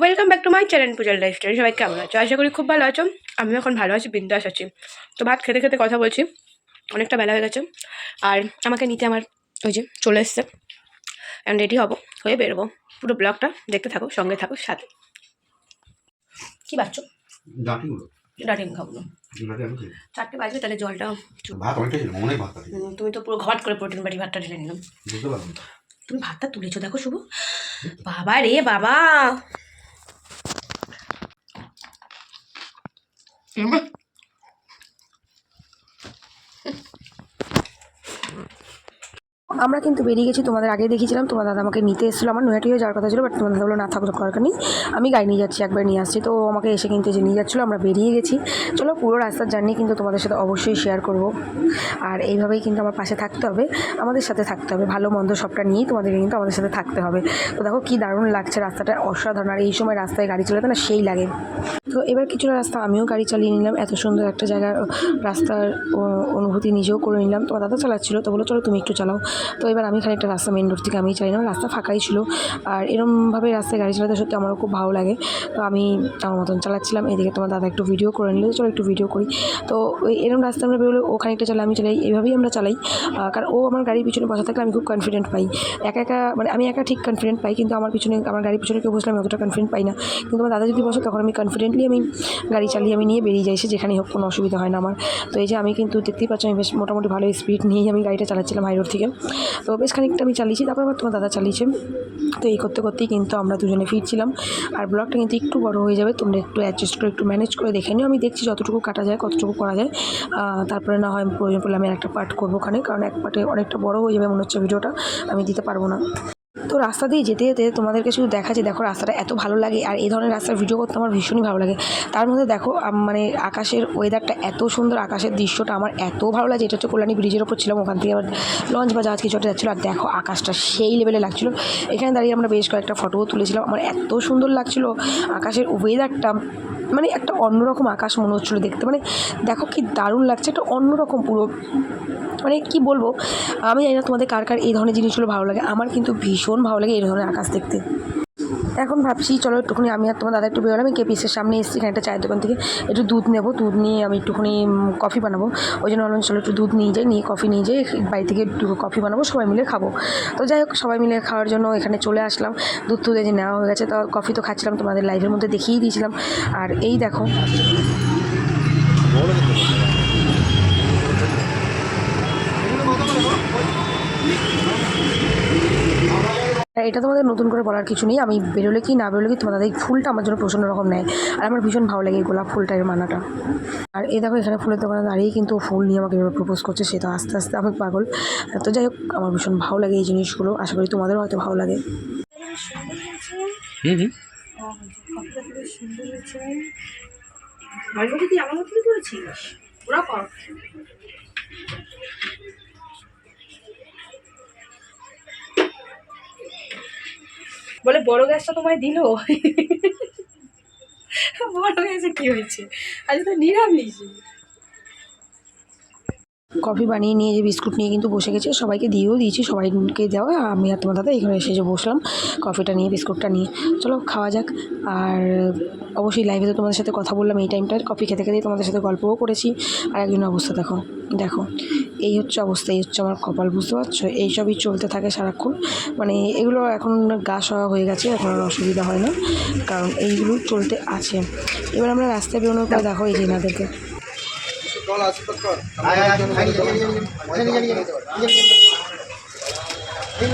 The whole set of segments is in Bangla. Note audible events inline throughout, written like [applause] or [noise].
Welcome back to my channel পূজার লাইফস্টাইল সবাই কেমন আছো? আশা করি খুব ভালো আছো। আমি এখন ভালো আছি বিন্দাস আছি। তো ভাত খেতে খেতে কথা বলছি। অনেকটা বেলা হয়ে গেছে। আর আমাকে নিতে আমার ওই যে চলে এসছে। অ্যান্ড রেডি হব হয়ে বেরোবো। পুরো ব্লগটা দেখতে থাকো সঙ্গে থাকো সাথে। কি বাচ্চো খাব। চারটে বাজবে তাহলে জলটা ভাত অনেকটাই ছিল অনেক ভাত তুমি তো পুরো ঘট করে প্রোটিন বাড়ি ভাতটা ঢেলে নিলাম। বুঝতে পারলাম। তুমি ভাতটা তুলেছো দেখো শুভ। বাবা রে বাবা। আমরা কিন্তু বেরিয়ে গেছি, তোমাদের আগে দেখিয়েছিলাম, তোমার দাদা আমাকে নিতে এসেছিল, আমার নয়াটিও যাওয়ার কথা ছিল বাট তোমার দাদা বলো না থাকো দরকার নেই, আমি গাড়ি নিয়ে যাচ্ছি, একবার নিয়ে আসছি। তো আমাকে এসে কিন্তু যে নিয়ে যাচ্ছিল, আমরা বেরিয়ে গেছি। চলো, পুরো রাস্তার জার্নি কিন্তু তোমাদের সাথে অবশ্যই শেয়ার করব। আর এইভাবেই কিন্তু আমার পাশে থাকতে হবে, আমাদের সাথে থাকতে হবে, ভালো মন্দ সবটা নিয়েই তোমাদেরকে কিন্তু আমাদের সাথে থাকতে হবে। তো দেখো, কি দারুণ লাগছে রাস্তাটা, অসাধারণ, আর এই সময় রাস্তায় গাড়ি চালাতে না সেই লাগে। তো এবার কিছুটা রাস্তা আমিও গাড়ি চালিয়ে নিলাম, এত সুন্দর একটা জায়গার রাস্তার অনুভূতি নিজেও করে নিলাম। তোমার দাদা চালাচ্ছিলো, তো বলো চলো, তুমি একটু চালাও। তো এবার আমি খানিকটা রাস্তা মেন রোড থেকে আমি চালিয়ে রাস্তা ফাঁকাই ছিল। আর এরমভাবে রাস্তায় গাড়ি চালাতে সত্যি আমারও খুব ভালো লাগে। তো আমি আমার মতন চালাচ্ছিলাম। এদিকে তোমার দাদা একটু ভিডিও করে নিলে চলো একটু ভিডিও করি। তো এরম রাস্তা আমরা বেরোলে ও খানিকটা চালাই, আমি চালাই। এইভাবেই আমরা চালাই। কারণ ও আমার গাড়ির পিছনে বসা থাকলে আমি খুব কনফিডেন্ট পাই। একা একা মানে আমি একা ঠিক কনফিডেন্ট পাই, কিন্তু আমার পিছনে, আমার গাড়ির পিছনে কেউ বসলে আমি অতটা কনফিডেন্ট পাই না। কিন্তু আমার দাদা যদি বসে, তখন আমি কনফিডেন্টলি আমি গাড়ি চালিয়ে আমি নিয়ে বেরিয়ে যাই, সে যেখানেই হোক, কোনো অসুবিধা হয় না আমার। তো এই যে আমি কিন্তু দেখতেই পাচ্ছি, আমি বেশ মোটামুটি ভালো স্পিড নিয়েই আমি গাড়িটা চালাচ্ছিলাম হাই রোড থেকে। তো বেশ খানিকটা আমি চালিয়েছি, তারপর আবার তোমার দাদা চালিয়েছে। তো এই করতে করতেই কিন্তু আমরা দুজনে ফিরছিলাম। আর ব্লগটা কিন্তু একটু বড় হয়ে যাবে, তোমরা একটু অ্যাডজাস্ট করে, একটু ম্যানেজ করে দেখে নিও। আমি দেখছি যতটুকু কাটা যায়, কতটুকু করা যায়। তারপরে না হয় প্রয়োজন পড়লে আমি একটা পার্ট করব ওখানে, কারণ এক পার্টে অনেকটা বড় হয়ে যাবে মনে হচ্ছে ভিডিওটা। আমি দিতে পারব না। তো রাস্তা দিয়ে যেতে যেতে তোমাদেরকে শুধু দেখা যে দেখো রাস্তাটা এত ভালো লাগে আর এই ধরনের রাস্তার ভিডিও করতে আমার ভীষণই ভালো লাগে। তার মধ্যে দেখো মানে আকাশের ওয়েদারটা এত সুন্দর, আকাশের দৃশ্যটা আমার এত ভালো লাগে। এটা হচ্ছে কল্যাণী ব্রিজের ওপর ছিলাম, ওখান থেকে আবার লঞ্চ বা জাহাজ কিছু একটা যাচ্ছিল। আর দেখো, আকাশটা সেই লেভেলে লাগছিল। এখানে দাঁড়িয়ে আমরা বেশ কয়েকটা ফটোও তুলেছিলাম। আমার এত সুন্দর লাগছিল আকাশের ওয়েদারটা মানে একটা অন্যরকম আকাশ মনে হচ্ছিল দেখতে। মানে দেখো কি দারুণ লাগছে, একটা অন্যরকম পুরো। মানে কি বলব, আমি জানি না তোমাদের কার কার এই ধরনের জিনিসগুলো ভালো লাগে। আমার কিন্তু ভীষণ ভালো লাগে এই ধরনের আকাশ দেখতে। এখন ভাবছি, চলো একটুখানি আমি আর তোমার দাদা একটু বেরোলাম কেপিসের সামনে এসেছি এখানে একটা চায়ের দোকান থেকে। একটু দুধ নেব, দুধ নিয়ে আমি একটুখানি কফি বানাবো। ওই জন্য ভাবলাম চলো একটু দুধ নিয়ে যাই, নিয়ে কফি নিয়ে যাই, বাড়ি থেকে একটু কফি বানাবো, সবাই মিলে খাব। তো যাই হোক, সবাই মিলে খাওয়ার জন্য এখানে চলে আসলাম। দুধ এই যে নেওয়া হয়ে গেছে, তো কফি তো খাচ্ছিলাম, তোমাদের লাইভের মধ্যে দেখিয়েই দিয়েছিলাম। আর এই দেখো। এটা তোমাদের নতুন করে বলার কিছু নেই। আমি বেরোলে কি না বেরোলে কি তোমাদের এই ফুলটা আমার জন্য প্রচণ্ড রকম নেয়। আর আমার ভীষণ ভালো লাগে এই গোলাপ ফুলটা এর মানাটা আর এ দেখো এখানে ফুলের দোকানে দাঁড়িয়ে কিন্তু ফুল নিয়ে আমাকে এভাবে প্রপোজ করছে সে তো আস্তে আস্তে আমি পাগল। তো যাই হোক আমার ভীষণ ভালো লাগে এই জিনিসগুলো। আশা করি তোমাদেরও হয়তো ভালো লাগে। হুম হুম। আমার মতনই করেছিস? ওরা কর। বলে, বড় গ্যাসটা তোমায় দিল? বড় গ্যাসে কি হয়েছে? আজ তো নিরামিষ। কফি বানিয়ে নিয়ে যে বিস্কুট নিয়ে কিন্তু বসে গেছে, সবাইকে দিয়েও দিয়েছি, সবাইকে দেওয়া। আমি আর তোমার দাদা এখানে এসে যে বসলাম, কফিটা নিয়ে, বিস্কুটটা নিয়ে। চলো, খাওয়া যাক। আর অবশ্যই লাইভে তো তোমাদের সাথে কথা বললাম, এই টাইমটার কফি খেতে খেতেই তোমাদের সাথে গল্পও করেছি। আর একজনের অবস্থা দেখো দেখো। এই হচ্ছে অবস্থা, এই হচ্ছে আমার কপাল, বুঝতে পারছ? এইসবই চলতে থাকে সারাক্ষণ। মানে এগুলো এখন গা সওয়া হয়ে গেছে, এখন আর অসুবিধা হয় না, কারণ এইগুলো চলতে আছে। এবার আমরা রাস্তায় বেরোনোর পর দেখো এই যে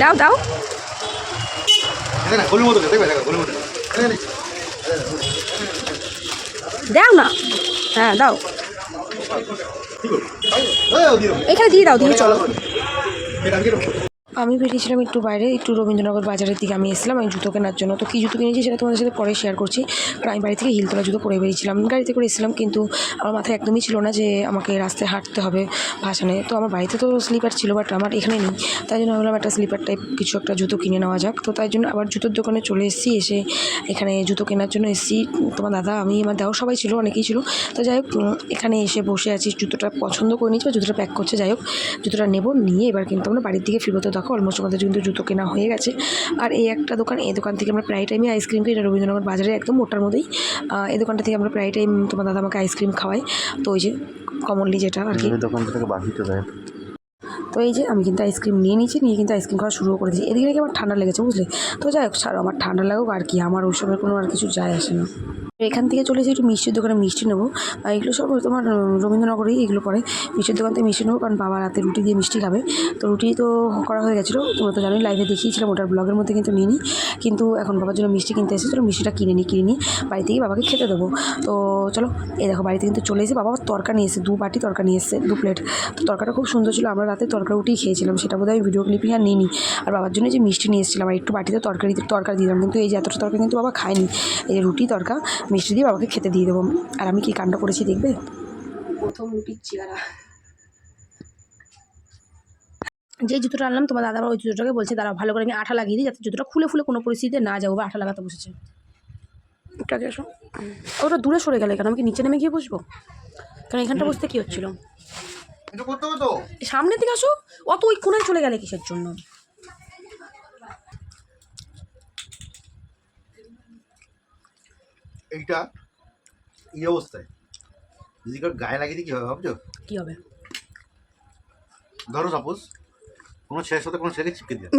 দাও দাও। দাও না। হ্যাঁ দাও। এখানে দিয়ে দাও দিয়ে চলো আমি বেরিয়েছিলাম একটু বাইরে, একটু রবীন্দ্রনগর বাজারের দিকে আমি এসেছিলাম, আমি জুতো কেনার জন্য। তো কী জুতো কিনেছি সেটা তোমাদের সাথে পরে শেয়ার করছি। কারণ আমি বাড়ি থেকে হিলতলা জুতো পরে বেরিয়েছিলাম, গাড়িতে করে এসেছিলাম, কিন্তু আমার মাথায় একদমই ছিল না যে আমাকে রাস্তায় হাঁটতে হবে ভাসানে। তো আমার বাড়িতে তো স্লিপার ছিল বাট আমার এখানে নেই। তাই জন্য ভাবলাম একটা স্লিপার টাইপ কিছু একটা জুতো কিনে নেওয়া যাক। তো তাই জন্য আবার জুতোর দোকানে চলে এসেছি, এসে এখানে জুতো কেনার জন্য এসেছি। তোমার দাদা, আমি, আমার দাও, সবাই ছিল, অনেকেই ছিল। তো যাই হোক এখানে এসে বসে আছি। জুতোটা পছন্দ করে নিয়েছি বা জুতোটা প্যাক করছে। যাই হোক, জুতোটা নেব, নিয়ে এবার কিন্তু আমরা বাড়ির দিকে ফিরবো। তো দেখো অলমোস্ট আমাদের কিন্তু জুতো কেনা হয়ে গেছে। আর এই একটা দোকান, এই দোকান থেকে আমরা প্রায় টাইমই আইসক্রিম খাই এটা রবীন্দ্রনগর বাজারে একদম মোটার মধ্যেই এই দোকানটা থেকে আমরা প্রায় টাইম তোমার দাদা আমাকে আইসক্রিম খাওয়াই তো ওই যে কমনলি যেটা আর কি। দোকান থেকে বাকি তো তো এই যে আমি কিন্তু আইসক্রিম নিয়ে নিয়েছি, নিয়ে কিন্তু আইসক্রিম খাওয়া শুরু করে দিয়েছি। এদিকে নাকি আমার ঠান্ডা লেগেছে, বুঝলে? তো যাই হোক, ছাড়ো, আমার ঠান্ডা লাগুক আর কি, আমার ওসবের কোনো আর কিছু যায় আসে না। এখান থেকে চলে এসে একটু মিষ্টির দোকানে মিষ্টি নেব। এগুলো সব তোমার রবীন্দ্রনগরেই এগুলো পরে মিষ্টির দোকান থেকে মিষ্টি নেব, কারণ বাবা রাতে রুটি দিয়ে মিষ্টি খাবে। তো রুটি তো করা হয়ে গেছিল, তোমরা তো জানোই লাইভে দেখিয়েছিলাম, ওটার ব্লগের মধ্যে কিন্তু নিই কিন্তু এখন বাবার জন্য মিষ্টি কিনতে এসেছে চলো মিষ্টিটা কিনে নিই কিনে নিই। বাড়ি থেকে বাবাকে খেতে দেবো। তো চলো, এই দেখো, বাড়িতে কিন্তু চলে এসে বাবা তরকা নিয়ে এসে দু বাটি তরকা নিয়ে এসছে, দু প্লেট তো তরকাটা খুব সুন্দর ছিল, আমরা রাতে তরকা রুটিই খেয়েছিলাম সেটা বোধহয় আমি ভিডিও ক্লিপিং আর নিইনি। আর বাবার জন্য যে মিষ্টি নিয়ে এসেছিলাম আর একটু বাটিতে তরকারি তরকারি দিলাম। কিন্তু এই যে এতটা তরকারি কিন্তু বাবা খায়নি। এই যে রুটি তরকা মিষ্টি দিয়ে বাবাকে খেতে দিয়ে দেবো। আর আমি কি কাণ্ড করেছি দেখবে? প্রথম রুটির চেহারা। যে জুতোটা আনলাম তোমার দাদা আবার ওই জুতোটাকে বলছে দাঁড়াও ভালো করে আমি আঠা লাগিয়ে দিই যাতে জুতোটা খুলে খুলে কোনো পরিস্থিতিতে না যাব বা আঠা লাগাতে বসেছে। ওটা দূরে সরে গেলে কেন? আমি কি নিচে নেমে গিয়ে বসবো? কারণ এখানটা বসতে কী হচ্ছিল? এটা করতে হবে তো। সামনের দিকে আসো। অত ওই কোনায় চলে গেলে কিসের জন্য? এইটা এই অবস্থায়। যদি কারোর গায়ে লাগিয়ে দিই কী হবে ভাবছ? কী হবে? ধরো সাপোজ কোনো ছেলের সাথে কোনো ছেলেকে চিপকে দিয়ে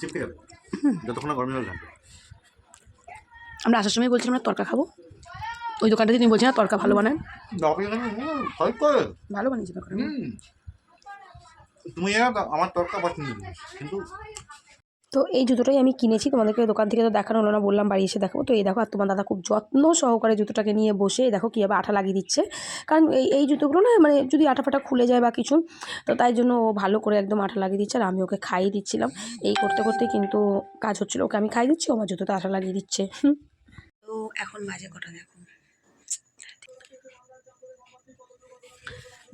চিপকে যাবে। যতক্ষণ না গরম জল লাগবে আমরা আসার সময় বলছিলাম আমরা তরকা খাব? ওই দোকানটা তিনি বলছি না তরকা ভালো বানায়। করে। ভালো বানিয়েছে তরকা। তুমি তো, আমার তরকা পছন্দ কিন্তু তো এই জুতোটাই আমি কিনেছি তোমাদেরকে দোকান থেকে তো দেখানো হলো না বললাম বাড়ি এসে দেখাবো। তো এই দেখো আর তোমার দাদা খুব যত্ন সহকারে জুতোটাকে নিয়ে বসে এই দেখো কীভাবে আঠা লাগিয়ে দিচ্ছে। কারণ এই এই জুতোগুলো না মানে যদি আঠা ফাটা খুলে যায় বা কিছু তো তাই জন্য ও ভালো করে একদম আঠা লাগিয়ে দিচ্ছে আর আমি ওকে খাইয়ে দিচ্ছিলাম। এই করতে করতে কিন্তু কাজ হচ্ছিল ওকে আমি খাইয়ে দিচ্ছি ও আমার জুতোতে আঠা লাগিয়ে দিচ্ছে। তো এখন বাজে কটা দেখো?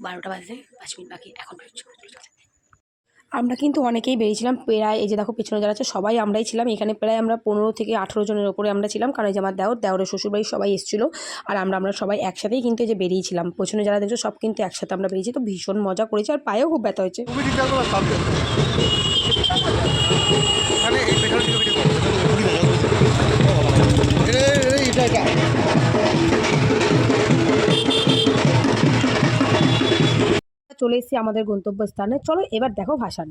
বারোটা বাজে পাঁচ মিনিট বাকি এখন আমরা কিন্তু অনেকেই বেরিয়েছিলাম প্রায়, এই যে দেখো পেছনে যারা আছে সবাই আমরাই ছিলাম। এখানে প্রায় আমরা পনেরো থেকে আঠেরো জনের ওপরে আমরা ছিলাম, কারণ এই যে আমার দেওর, দেওরের শ্বশুরবাড়ি সবাই এসেছিল। আর আমরা আমরা সবাই একসাথেই কিন্তু এই যে বেরিয়েছিলাম। পেছনে যারা দেখছ সব কিন্তু একসাথে আমরা বেরিয়েছি, তো ভীষণ মজা করেছি। আর পায়েও খুব ব্যথা হয়েছে। চলে এসেছি আমাদের গন্তব্যস্থানে। চলো এবার দেখো ভাসান।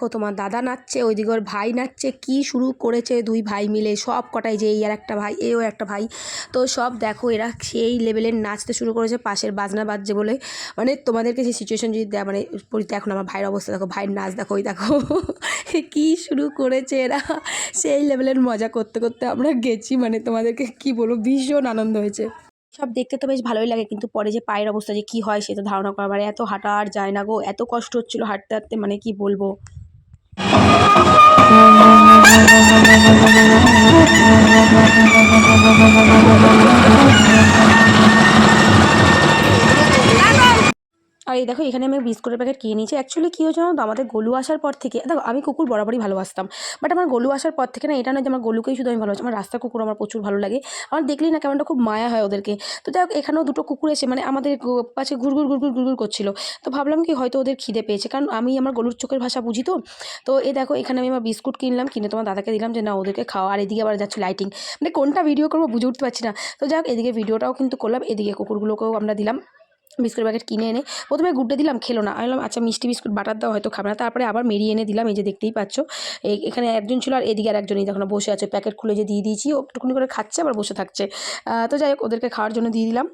দেখো, তোমার দাদা নাচছে, ওইদিকে ওর ভাই নাচছে, কি শুরু করেছে দুই ভাই মিলে, সব কটাই যে এই আর একটা ভাই, এও একটা ভাই। তো সব দেখো, এরা সেই লেভেলের নাচতে শুরু করেছে, পাশের বাজনা বাজছে বলে। মানে তোমাদেরকে সেই সিচুয়েশন যদি মানে এখন আমার ভাইয়ের অবস্থা, দেখো ভাইয়ের নাচ দেখো, ওই দেখো। [laughs] কি শুরু করেছে এরা? সেই লেভেলের মজা করতে করতে আমরা গেছি মানে তোমাদেরকে কি বলব, ভীষণ আনন্দ হয়েছে। সব দেখতে তো বেশ ভালোই লাগে, কিন্তু পরে যে পায়ের অবস্থা যে কী হয় সে তো ধারণা করা মানে এত হাঁটা আর যায় না গো, এত কষ্ট হচ্ছিল হাঁটতে হাঁটতে মানে কি বলব? Thank you. আর এই দেখো, এখানে আমি বিস্কুটের প্যাকেট কিনে নিয়েছি। অ্যাকচুয়ালি কী হয়েছে জানো তো? আমাদের গোলু আসার পর থেকে, দেখো, আমি কুকুর বরাবরই ভালোবাসতাম। বাট আমার গোলু আসার পর থেকে না, এটা নয় যে আমার গোলুকেই শুধু আমি ভালোবাসি। আমার রাস্তার কুকুর আমার প্রচুর ভালো লাগে। আমার দেখলেই না কেমনটা খুব মায়া হয় ওদেরকে। তো হোক, এখানেও দুটো কুকুর এসে মানে আমাদের পাশে ঘুরঘুর ঘুরঘুর ঘুরঘুর করছিল। তো ভাবলাম কি, হয়তো ওদের খিদে পেয়েছে। কারণ আমি আমার গলুর চোখের ভাষা বুঝি তো? তো এই দেখো, এখানে আমি আমার বিস্কুট কিনলাম, কিনে তোমার দাদাকে দিলাম যে না ওদেরকে খাওয়া। আর এদিকে আবার যাচ্ছে লাইটিং মানে কোনটা ভিডিও করব বুঝে উঠতে পারছি না। তো যাই হোক, এদিকে ভিডিওটাও কিন্তু করলাম, এদিকে কুকুরগুলোকেও আমরা দিলাম। বিস্কুট প্যাকেট কিনে এনে প্রথমে গুড্ডে দিলাম, খেলো না। আমি আচ্ছা মিষ্টি বিস্কুট বাটার দাও, হয়তো খাবে না। তারপরে আবার মেরিয়ে এনে দিলাম, এই যে দেখতেই পাচ্ছ। এই- এখানে একজন ছিল আর এদিকে আর একজনই দেখো বসে আছে। প্যাকেট খুলে যে দিয়ে দিয়েছি, ও একটুখানি করে খাচ্ছে, আবার বসে থাকছে। তো যাই হোক, ওদেরকে খাওয়ার জন্য দিয়ে দিলাম।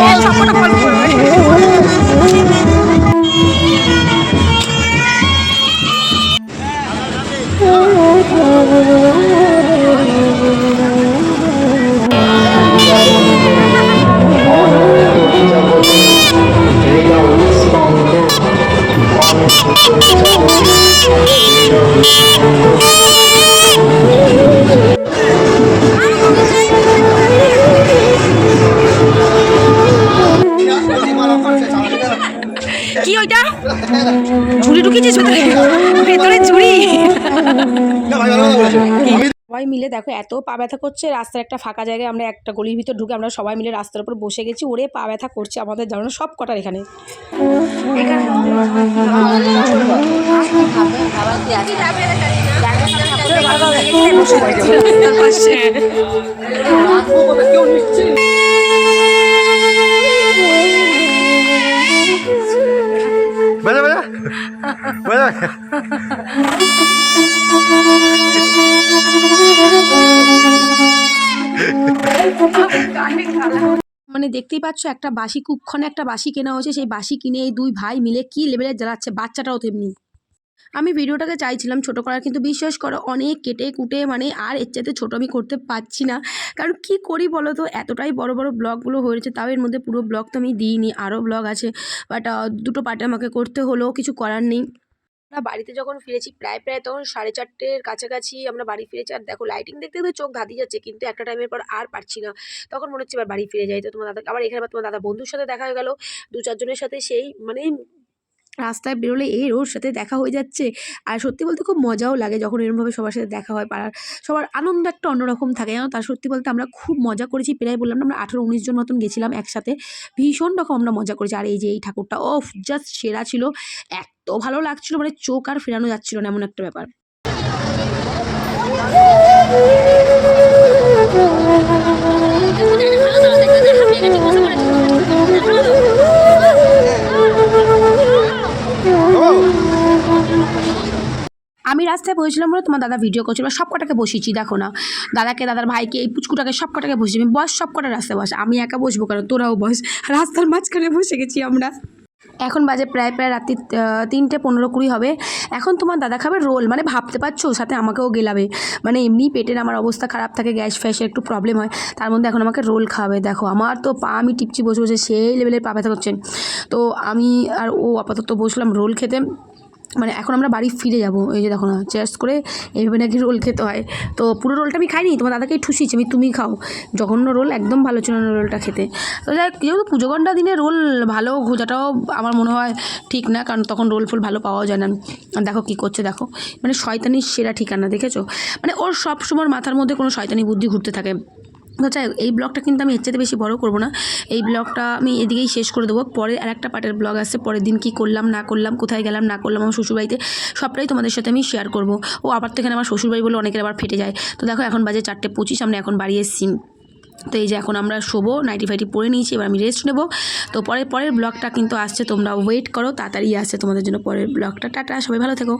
কি ঝুড়ি ভেতরে ভেতরে ঝুড়ি সবাই মিলে দেখো এত পা ব্যথা করছে রাস্তার একটা ফাঁকা জায়গায় আমরা একটা গলির ভিতর ঢুকে আমরা সবাই মিলে রাস্তার উপর বসে গেছি। ওরে পা ব্যথা করছে আমাদের জানো সব কটার এখানে। বেজা মানে দেখতেই পাচ্ছ, একটা বাসি কুক্ষণে একটা বাসি কেনা হয়েছে, সেই বাসি কিনে এই দুই ভাই মিলে কি লেভেলে জ্বালাচ্ছে, বাচ্চাটাও তেমনি। আমি ভিডিওটাকে চাইছিলাম ছোট করার, কিন্তু বিশ্বাস করো, অনেক কেটে কুটে মানে আর এর চাইতে ছোটো আমি করতে পারছি না। কারণ কি করি বলো তো, এতটাই বড় বড় ব্লগগুলো হয়েছে, তাও এর মধ্যে পুরো ব্লগ তো আমি দিইনি আরও ব্লগ আছে। বাট দুটো পার্টে আমাকে করতে হলো, কিছু করার নেই। আমরা বাড়িতে যখন ফিরেছি প্রায় প্রায় তখন সাড়ে চারটের কাছাকাছি আমরা বাড়ি ফিরেছি। আর দেখো লাইটিং দেখতে দেখতে চোখ ধাঁধি যাচ্ছে, কিন্তু একটা টাইমের পর আর পারছি না। তখন মনে হচ্ছে এবার বাড়ি ফিরে যাই। তো তোমার দাদা, আবার এখানে তোমার দাদা বন্ধুর সাথে দেখা হয়ে গেল। দু চারজনের সাথে সেই মানে রাস্তায় বেরোলে এর ওর সাথে দেখা হয়ে যাচ্ছে। আর সত্যি বলতে খুব মজাও লাগে যখন এরমভাবে সবার সাথে দেখা হয় পাড়ার। সবার আনন্দ একটা অন্যরকম থাকে, জানো? তার সত্যি বলতে আমরা খুব মজা করেছি। প্রায় বললাম না, আমরা আঠেরো উনিশ জন মতন গেছিলাম একসাথে। ভীষণ রকম আমরা মজা করেছি। আর এই যে এই ঠাকুরটা অফ জাস্ট সেরা ছিল। এত ভালো লাগছিল মানে চোখ আর ফেরানো যাচ্ছিল না এমন একটা ব্যাপার। আমি রাস্তায় বসেছিলাম বলে তোমার দাদা ভিডিও করছিল, সব কটাকে বসিয়েছি, দেখো না। দাদাকে, দাদার ভাইকে, এই পুচকুটাকে সব কটাকে বসেছি আমি বস, সব কটা রাস্তায় বস। আমি একা বসবো কেন? তোরাও বস। রাস্তার মাঝখানে বসে গেছি আমরা। এখন বাজে প্রায় প্রায় রাত্রি তিনটে পনেরো কুড়ি হবে। এখন তোমার দাদা খাবে রোল মানে ভাবতে পারছ? সাথে আমাকেও গেলাবে। মানে এমনি পেটের আমার অবস্থা খারাপ থাকে, গ্যাস ফ্যাসের একটু প্রবলেম হয়। তার মধ্যে এখন আমাকে রোল খাওয়াবে। দেখো, আমার তো পা আমি টিপচি বসে বসে সেই লেভেলের পা ব্যথা করছেন তো আমি আর ও আপাতত বসলাম রোল খেতে। মানে এখন আমরা বাড়ি ফিরে যাব। এই যে দেখো না চেয়ার্স করে এইভাবে নাকি রোল খেতে হয়। তো পুরো রোলটা আমি খাইনি, তোমার দাদাকেই ঠুসিয়েছি, আমি তুমি খাও। জঘন্য রোল একদম ভালো ছিল না রোলটা খেতে। তো যাই যেহেতু পুজো ঘণ্টা দিনে রোল ভালো খোঁজাটাও আমার মনে হয় ঠিক না, কারণ তখন রোল ফুল ভালো পাওয়া যায় না। দেখো কী করছে, দেখো। মানে শয়তানির সেরা ঠিকানা, দেখেছ? মানে ওর সব সময় মাথার মধ্যে কোনো শয়তানি বুদ্ধি ঘুরতে থাকে। তো যাই এই ব্লগটা কিন্তু আমি এর বেশি বড় করব না। এই ব্লগটা আমি এদিকেই শেষ করে দেবো। পরে আর একটা পার্টের ব্লগ আসছে পরের দিন কী করলাম, না করলাম, কোথায় গেলাম, না করলাম আমার শ্বশুরবাড়িতে, সবটাই তোমাদের সাথে আমি শেয়ার করব। ও আবার তো এখানে আমার শ্বশুরবাড়ি বলে অনেকের আবার ফেটে যায়। তো দেখো, এখন বাজে চারটে পঁচিশ, আমরা এখন বাড়ি এসেছি। তো এই যে এখন আমরা শোবো, নাইটি ফাইটি পরে নিয়েছি, এবার আমি রেস্ট নেব। তো পরের পরের ব্লগটা কিন্তু আসছে, তোমরা ওয়েট করো, তাড়াতাড়ি আসছে তোমাদের জন্য পরের ব্লগটা। টাটা, সবাই ভালো থেকো।